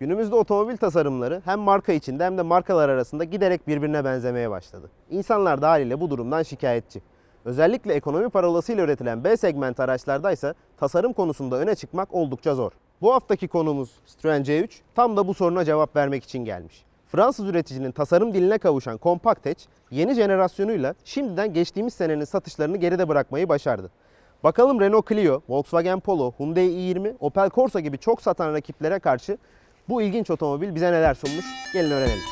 Günümüzde otomobil tasarımları hem marka içinde hem de markalar arasında giderek birbirine benzemeye başladı. İnsanlar da haliyle bu durumdan şikayetçi. Özellikle ekonomi parolasıyla üretilen B segment araçlarda ise tasarım konusunda öne çıkmak oldukça zor. Bu haftaki konumuz Citroen C3 tam da bu soruna cevap vermek için gelmiş. Fransız üreticinin tasarım diline kavuşan Compact Hatch yeni jenerasyonuyla şimdiden geçtiğimiz senenin satışlarını geride bırakmayı başardı. Bakalım Renault Clio, Volkswagen Polo, Hyundai i20, Opel Corsa gibi çok satan rakiplere karşı bu ilginç otomobil bize neler sunmuş? Gelin öğrenelim.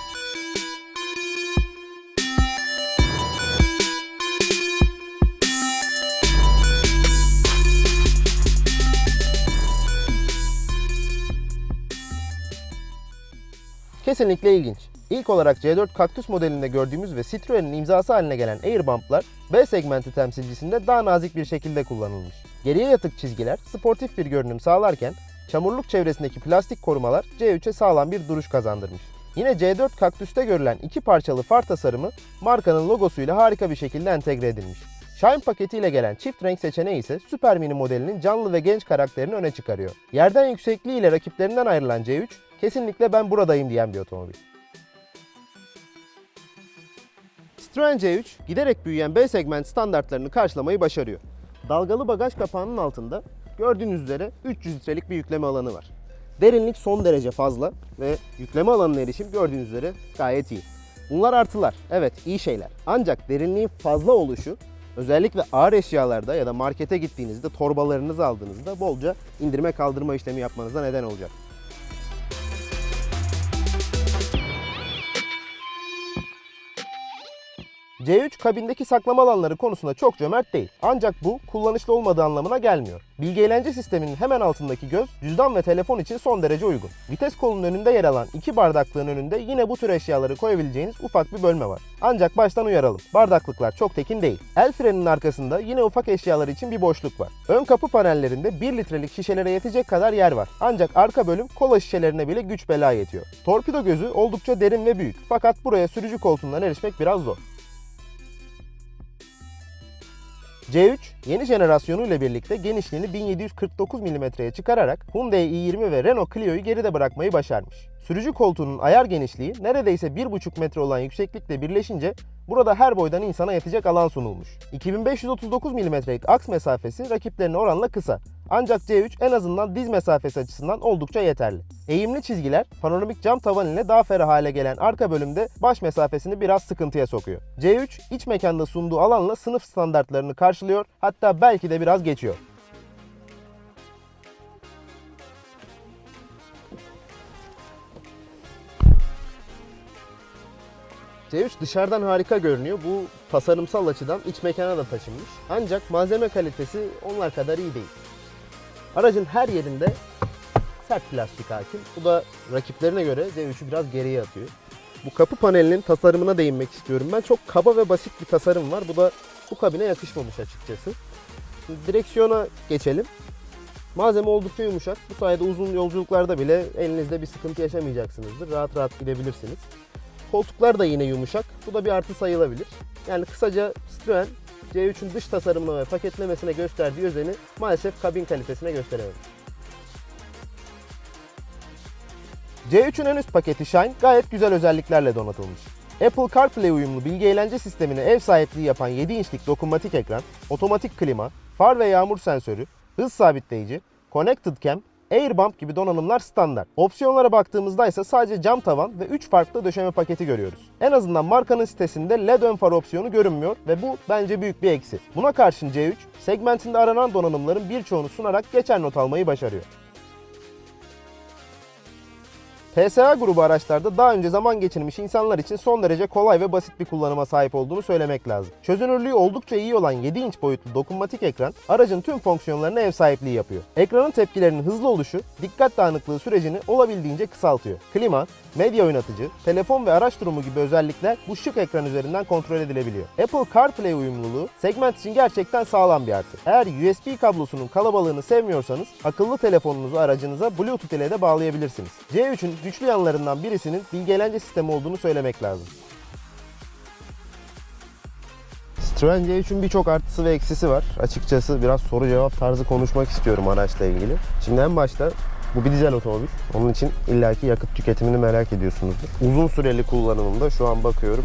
Kesinlikle ilginç. İlk olarak C4 Cactus modelinde gördüğümüz ve Citroen'in imzası haline gelen Airbump'lar B segmenti temsilcisinde daha nazik bir şekilde kullanılmış. Geriye yatık çizgiler sportif bir görünüm sağlarken çamurluk çevresindeki plastik korumalar C3'e sağlam bir duruş kazandırmış. Yine C4 Cactus'te görülen iki parçalı far tasarımı markanın logosuyla harika bir şekilde entegre edilmiş. Shine paketiyle gelen çift renk seçeneği ise Super Mini modelinin canlı ve genç karakterini öne çıkarıyor. Yerden yüksekliğiyle rakiplerinden ayrılan C3, kesinlikle ben buradayım diyen bir otomobil. Citroen C3 giderek büyüyen B segment standartlarını karşılamayı başarıyor. Dalgalı bagaj kapağının altında gördüğünüz üzere 300 litrelik bir yükleme alanı var. Derinlik son derece fazla ve yükleme alanına erişim gördüğünüz üzere gayet iyi. Bunlar artılar. Evet iyi şeyler. Ancak derinliğin fazla oluşu özellikle ağır eşyalarda ya da markete gittiğinizde torbalarınızı aldığınızda bolca indirme kaldırma işlemi yapmanıza neden olacak. C3 kabindeki saklama alanları konusunda çok cömert değil. Ancak bu kullanışlı olmadığı anlamına gelmiyor. Bilgi eğlence sisteminin hemen altındaki göz cüzdan ve telefon için son derece uygun. Vites kolunun önünde yer alan iki bardaklığın önünde yine bu tür eşyaları koyabileceğiniz ufak bir bölme var. Ancak baştan uyaralım. Bardaklıklar çok tekin değil. El freninin arkasında yine ufak eşyalar için bir boşluk var. Ön kapı panellerinde 1 litrelik şişelere yetecek kadar yer var. Ancak arka bölüm kola şişelerine bile güç bela yetiyor. Torpido gözü oldukça derin ve büyük. Fakat buraya sürücü koltuğundan erişmek biraz zor. C3 yeni jenerasyonu ile birlikte genişliğini 1749 mm'ye çıkararak Hyundai i20 ve Renault Clio'yu geride bırakmayı başarmış. Sürücü koltuğunun ayar genişliği neredeyse 1,5 metre olan yükseklikle birleşince burada her boydan insana yetecek alan sunulmuş. 2539 mm'lik aks mesafesi rakiplerine oranla kısa. Ancak C3 en azından diz mesafesi açısından oldukça yeterli. Eğimli çizgiler panoramik cam tavan ile daha ferah hale gelen arka bölümde baş mesafesini biraz sıkıntıya sokuyor. C3 iç mekanda sunduğu alanla sınıf standartlarını karşılıyor hatta belki de biraz geçiyor. C3 dışarıdan harika görünüyor. Bu tasarımsal açıdan iç mekana da taşınmış. Ancak malzeme kalitesi onlar kadar iyi değil. Aracın her yerinde sert plastik hakim. Bu da rakiplerine göre C3'ü biraz geriye atıyor. Bu kapı panelinin tasarımına değinmek istiyorum ben. Çok kaba ve basit bir tasarım var. Bu da bu kabine yakışmamış açıkçası. Şimdi direksiyona geçelim. Malzeme oldukça yumuşak. Bu sayede uzun yolculuklarda bile elinizde bir sıkıntı yaşamayacaksınızdır. Rahat rahat gidebilirsiniz. Koltuklar da yine yumuşak. Bu da bir artı sayılabilir. Yani kısaca Citroen C3'ün dış tasarımına ve paketlemesine gösterdiği özeni maalesef kabin kalitesine gösteremedi. C3'ün en üst paketi Shine gayet güzel özelliklerle donatılmış. Apple CarPlay uyumlu bilgi eğlence sistemine ev sahipliği yapan 7 inçlik dokunmatik ekran, otomatik klima, far ve yağmur sensörü, hız sabitleyici, Connected Cam, Airbump gibi donanımlar standart. Opsiyonlara baktığımızda ise sadece cam tavan ve 3 farklı döşeme paketi görüyoruz. En azından markanın sitesinde LED ön far opsiyonu görünmüyor ve bu bence büyük bir eksi. Buna karşın C3, segmentinde aranan donanımların birçoğunu sunarak geçer not almayı başarıyor. PSA grubu araçlarda daha önce zaman geçirmiş insanlar için son derece kolay ve basit bir kullanıma sahip olduğunu söylemek lazım. Çözünürlüğü oldukça iyi olan 7 inç boyutlu dokunmatik ekran aracın tüm fonksiyonlarına ev sahipliği yapıyor. Ekranın tepkilerinin hızlı oluşu dikkat dağınıklığı sürecini olabildiğince kısaltıyor. Klima, medya oynatıcı, telefon ve araç durumu gibi özellikler bu şık ekran üzerinden kontrol edilebiliyor. Apple CarPlay uyumluluğu segment için gerçekten sağlam bir artı. Eğer USB kablosunun kalabalığını sevmiyorsanız akıllı telefonunuzu aracınıza Bluetooth ile de bağlayabilirsiniz. C3'ün güçlü yanlarından birisinin bilgi eğlence sistemi olduğunu söylemek lazım. Citroen C3'ün birçok artısı ve eksisi var. Açıkçası biraz soru cevap tarzı konuşmak istiyorum araçla ilgili. Şimdi en başta Bu bir dizel otomobil. Onun için illaki yakıt tüketimini merak ediyorsunuzdur. Uzun süreli kullanımında şu an bakıyorum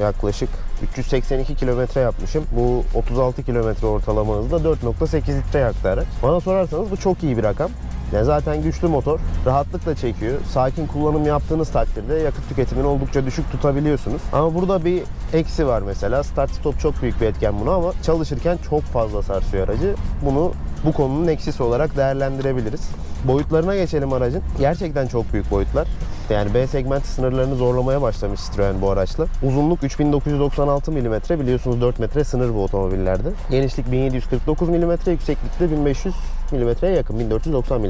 yaklaşık 382 kilometre yapmışım. Bu 36 kilometre ortalama hızda 4.8 litre yaktı araç. Bana sorarsanız bu çok iyi bir rakam. Yani zaten güçlü motor, rahatlıkla çekiyor. Sakin kullanım yaptığınız takdirde yakıt tüketimini oldukça düşük tutabiliyorsunuz. Ama burada bir eksi var mesela. Start stop çok büyük bir etken bunu ama çalışırken çok fazla sarsıyor aracı. Bunu bu konunun eksisi olarak değerlendirebiliriz. Boyutlarına geçelim aracın. Gerçekten çok büyük boyutlar. Yani B segmenti sınırlarını zorlamaya başlamış Citroen bu araçla. Uzunluk 3996 mm biliyorsunuz 4 metre sınır bu otomobillerde. Genişlik 1749 mm, yükseklikte 1500 mm'ye yakın 1490 mm.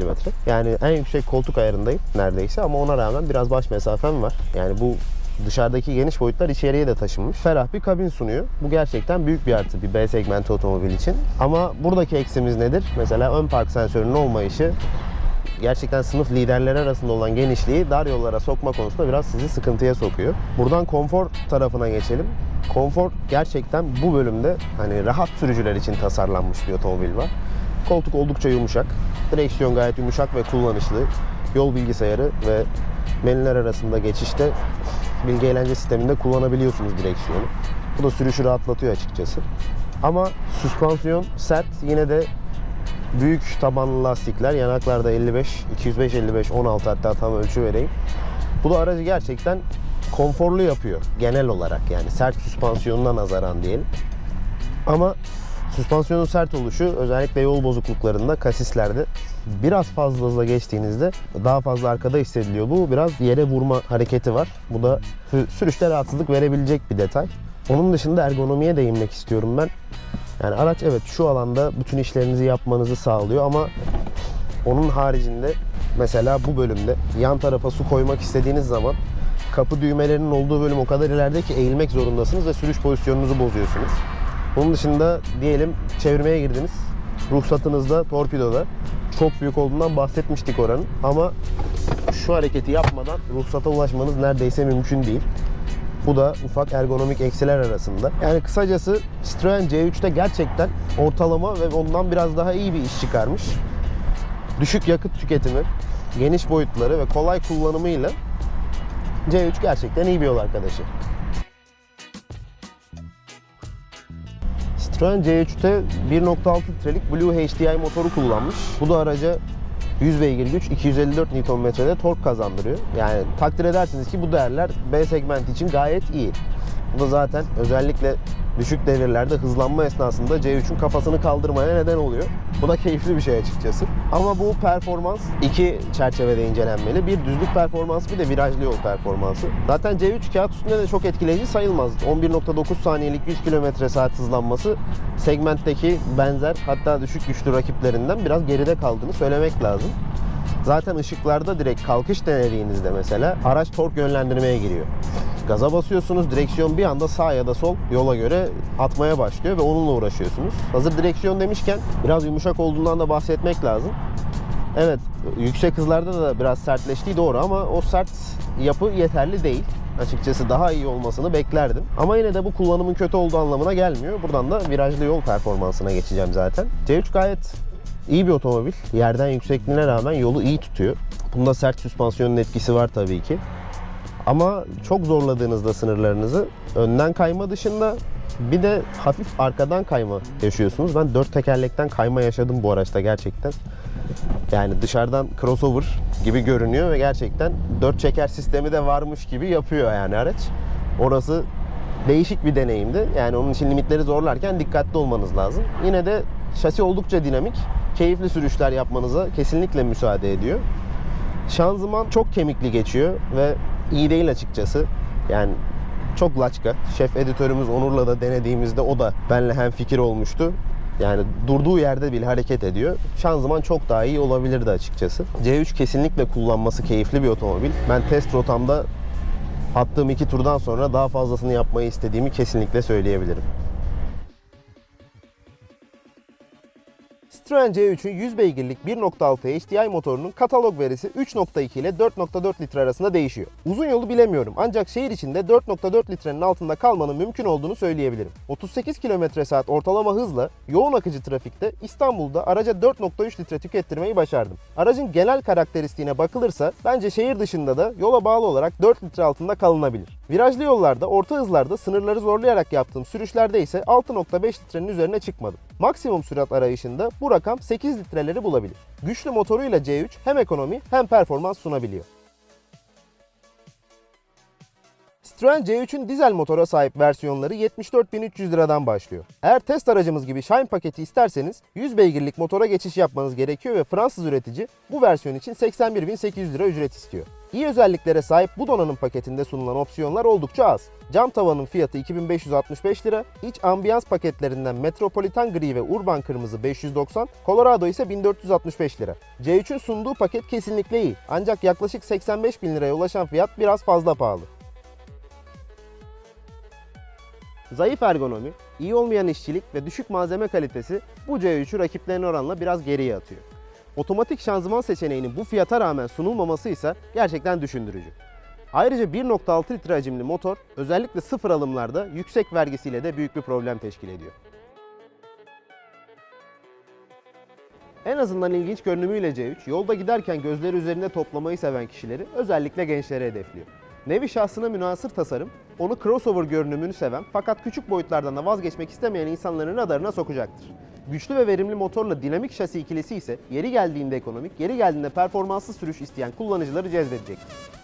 Yani en yüksek koltuk ayarındayım neredeyse ama ona rağmen biraz baş mesafem var. Yani bu dışarıdaki geniş boyutlar içeriye de taşınmış. Ferah bir kabin sunuyor. Bu gerçekten büyük bir artı bir B segmenti otomobil için. Ama buradaki eksimiz nedir? Mesela ön park sensörünün olmayışı gerçekten sınıf liderleri arasında olan genişliği dar yollara sokma konusunda biraz sizi sıkıntıya sokuyor. Buradan konfor tarafına geçelim. Konfor gerçekten bu bölümde hani rahat sürücüler için tasarlanmış bir otomobil var. Koltuk oldukça yumuşak. Direksiyon gayet yumuşak ve kullanışlı. Yol bilgisayarı ve menüler arasında geçişte bilgi eğlence sisteminde kullanabiliyorsunuz direksiyonu. Bu da sürüşü rahatlatıyor açıkçası. Ama süspansiyon sert yine de büyük tabanlı lastikler yanaklarda 55, 205, 55, 16 hatta tam ölçü vereyim. Bu da aracı gerçekten konforlu yapıyor genel olarak yani sert süspansiyonuna nazaran diyelim. Ama süspansiyonun sert oluşu özellikle yol bozukluklarında kasislerde biraz fazla hızla geçtiğinizde daha fazla arkada hissediliyor. Bu biraz yere vurma hareketi var. Bu da sü- sürüşte rahatsızlık verebilecek bir detay. Onun dışında ergonomiye değinmek istiyorum ben. Yani araç evet şu alanda bütün işlerinizi yapmanızı sağlıyor ama onun haricinde mesela bu bölümde yan tarafa su koymak istediğiniz zaman kapı düğmelerinin olduğu bölüm o kadar ileride ki eğilmek zorundasınız ve sürüş pozisyonunuzu bozuyorsunuz. Onun dışında diyelim çevirmeye girdiniz. Ruhsatınızda torpidoda çok büyük olduğundan bahsetmiştik oranın ama şu hareketi yapmadan ruhsata ulaşmanız neredeyse mümkün değil. Bu da ufak ergonomik eksiler arasında. Yani kısacası Citroen C3'te gerçekten ortalama ve ondan biraz daha iyi bir iş çıkarmış. Düşük yakıt tüketimi, geniş boyutları ve kolay kullanımıyla C3 gerçekten iyi bir yol arkadaşı. Citroen C3'te 1.6 litrelik Blue HDI motoru kullanmış. Bu da araca 100 beygir güç, 254 Nm'de tork kazandırıyor. Yani takdir edersiniz ki bu değerler B segmenti için gayet iyi. Bu da zaten özellikle düşük devirlerde hızlanma esnasında C3'ün kafasını kaldırmaya neden oluyor. Bu da keyifli bir şey açıkçası. Ama bu performans iki çerçevede incelenmeli. Bir düzlük performansı bir de virajlı yol performansı. Zaten C3 kağıt üstünde de çok etkileyici sayılmaz. 11.9 saniyelik 100 km saat hızlanması segmentteki benzer hatta düşük güçlü rakiplerinden biraz geride kaldığını söylemek lazım. Zaten ışıklarda direkt kalkış denediğinizde mesela araç tork yönlendirmeye giriyor. Gaza basıyorsunuz, direksiyon bir anda sağ ya da sol yola göre atmaya başlıyor ve onunla uğraşıyorsunuz. Hazır direksiyon demişken biraz yumuşak olduğundan da bahsetmek lazım. Evet, yüksek hızlarda da biraz sertleştiği doğru ama o sert yapı yeterli değil. Açıkçası daha iyi olmasını beklerdim. Ama yine de bu kullanımın kötü olduğu anlamına gelmiyor. Buradan da virajlı yol performansına geçeceğim zaten. C3 gayet iyi bir otomobil. Yerden yüksekliğine rağmen yolu iyi tutuyor. Bunda sert süspansiyonun etkisi var tabii ki. Ama çok zorladığınızda sınırlarınızı önden kayma dışında bir de hafif arkadan kayma yaşıyorsunuz. Ben dört tekerlekten kayma yaşadım bu araçta gerçekten. Yani dışarıdan crossover gibi görünüyor ve gerçekten dört çeker sistemi de varmış gibi yapıyor yani araç. Orası değişik bir deneyimdi. Yani onun için limitleri zorlarken dikkatli olmanız lazım. Yine de şasi oldukça dinamik. Keyifli sürüşler yapmanıza kesinlikle müsaade ediyor. Şanzıman çok kemikli geçiyor ve iyi değil açıkçası. Yani çok laçka. Şef editörümüz Onur'la da denediğimizde o da benle hem fikir olmuştu. Yani durduğu yerde bile hareket ediyor. Şanzıman çok daha iyi olabilirdi açıkçası. C3 kesinlikle kullanması keyifli bir otomobil. Ben test rotamda attığım iki turdan sonra daha fazlasını yapmayı istediğimi kesinlikle söyleyebilirim. Citroen C3'ün 100 beygirlik 1.6 HDI motorunun katalog verisi 3.2 ile 4.4 litre arasında değişiyor. Uzun yolu bilemiyorum ancak şehir içinde 4.4 litrenin altında kalmanın mümkün olduğunu söyleyebilirim. 38 km saat ortalama hızla yoğun akıcı trafikte İstanbul'da araca 4.3 litre tükettirmeyi başardım. Aracın genel karakteristiğine bakılırsa bence şehir dışında da yola bağlı olarak 4 litre altında kalınabilir. Virajlı yollarda, orta hızlarda sınırları zorlayarak yaptığım sürüşlerde ise 6.5 litrenin üzerine çıkmadım. Maksimum sürat arayışında bu rakam 8 litreleri bulabilir. Güçlü motoruyla C3 hem ekonomi hem performans sunabiliyor. Citroen C3'ün dizel motora sahip versiyonları 74.300 liradan başlıyor. Eğer test aracımız gibi Shine paketi isterseniz 100 beygirlik motora geçiş yapmanız gerekiyor ve Fransız üretici bu versiyon için 81.800 lira ücret istiyor. İyi özelliklere sahip bu donanım paketinde sunulan opsiyonlar oldukça az. Cam tavanın fiyatı 2565 lira, iç ambiyans paketlerinden Metropolitan Gri ve Urban Kırmızı 590, Colorado ise 1465 lira. C3'ün sunduğu paket kesinlikle iyi ancak yaklaşık 85 bin liraya ulaşan fiyat biraz fazla pahalı. Zayıf ergonomi, iyi olmayan işçilik ve düşük malzeme kalitesi bu C3'ü rakiplerine oranla biraz geriye atıyor. Otomatik şanzıman seçeneğinin bu fiyata rağmen sunulmaması ise gerçekten düşündürücü. Ayrıca 1.6 litre hacimli motor özellikle sıfır alımlarda yüksek vergisiyle de büyük bir problem teşkil ediyor. En azından ilginç görünümüyle C3, yolda giderken gözleri üzerinde toplamayı seven kişileri özellikle gençlere hedefliyor. Nevi şahsına münasır tasarım, onu crossover görünümünü seven fakat küçük boyutlardan da vazgeçmek istemeyen insanların radarına sokacaktır. Güçlü ve verimli motorla dinamik şasi ikilisi ise yeri geldiğinde ekonomik, yeri geldiğinde performanslı sürüş isteyen kullanıcıları cezbedecektir.